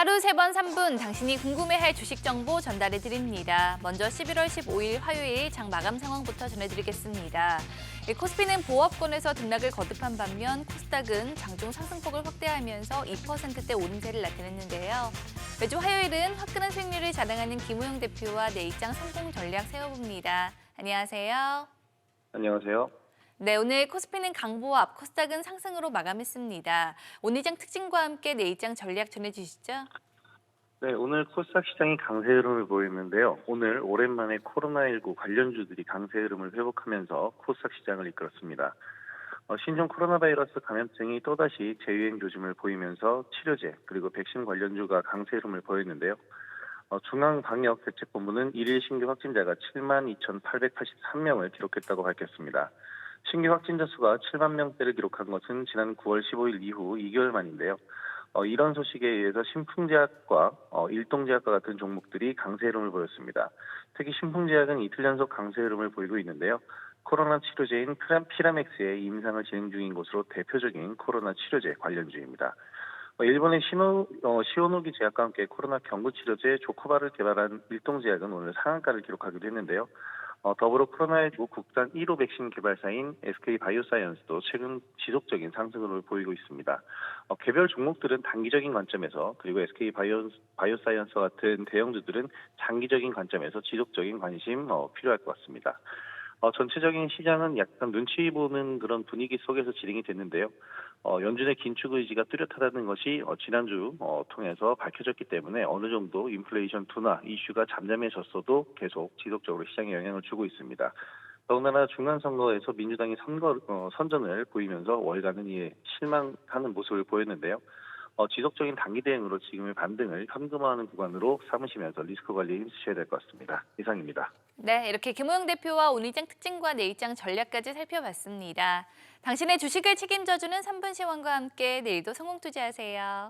하루 세번 3분 당신이 궁금해할 주식 정보 전달해 드립니다. 먼저 11월 15일 화요일 장 마감 상황부터 전해드리겠습니다. 예, 코스피는 보합권에서 등락을 거듭한 반면 코스닥은 장중 상승폭을 확대하면서 2%대 오름세를 나타냈는데요. 매주 화요일은 화끈한 수익률을 자랑하는 김우영 대표와 내일장 성공 전략 세워봅니다. 안녕하세요. 안녕하세요. 네, 오늘 코스피는 강보합, 코스닥은 상승으로 마감했습니다. 오늘 장 특징과 함께 내일장 전략 전해주시죠. 네, 오늘 코스닥 시장이 강세 흐름을 보이는데요. 오늘 오랜만에 코로나19 관련주들이 강세 흐름을 회복하면서 코스닥 시장을 이끌었습니다. 어, 신종 코로나 바이러스 감염증이 또다시 재유행 조짐을 보이면서 치료제 그리고 백신 관련주가 강세 흐름을 보였는데요. 어, 중앙방역대책본부는 일일 신규 확진자가 7만 2,883명을 기록했다고 밝혔습니다. 신규 확진자 수가 7만 명대를 기록한 것은 지난 9월 15일 이후 2개월 만인데요. 어, 이런 소식에 의해서 신풍제약과 어, 일동제약과 같은 종목들이 강세 흐름을 보였습니다. 특히 신풍제약은 이틀 연속 강세 흐름을 보이고 있는데요. 코로나 치료제인 피라- 피라맥스의 임상을 진행 중인 것으로 대표적인 코로나 치료제 관련주입니다. 어, 일본의 시노, 어, 시오노기 제약과 함께 코로나 경구 치료제 조코바를 개발한 일동제약은 오늘 상한가를 기록하기도 했는데요. 어, 더불어 코로나19 국산 1호 백신 개발사인 SK 바이오사이언스도 최근 지속적인 상승을 보이고 있습니다. 어, 개별 종목들은 단기적인 관점에서 그리고 SK 바이오, 바이오사이언스 같은 대형주들은 장기적인 관점에서 지속적인 관심 어, 필요할 것 같습니다. 어, 전체적인 시장은 약간 눈치 보는 그런 분위기 속에서 진행이 됐는데요. 어, 연준의 긴축 의지가 뚜렷하다는 것이 어, 지난주 어, 통해서 밝혀졌기 때문에 어느 정도 인플레이션 둔화 이슈가 잠잠해졌어도 계속 지속적으로 시장에 영향을 주고 있습니다. 더군다나 중간선거에서 민주당이 선거, 어, 선전을 보이면서 월간은 이에 실망하는 모습을 보였는데요. 어, 지속적인 단기 대응으로 지금의 반등을 현금화하는 구간으로 삼으시면서 리스크 관리에 힘쓰셔야 될 것 같습니다. 이상입니다. 네, 이렇게 김호영 대표와 오늘장 특징과 내일장 전략까지 살펴봤습니다. 당신의 주식을 책임져주는 3분 시황과 함께 내일도 성공 투자하세요.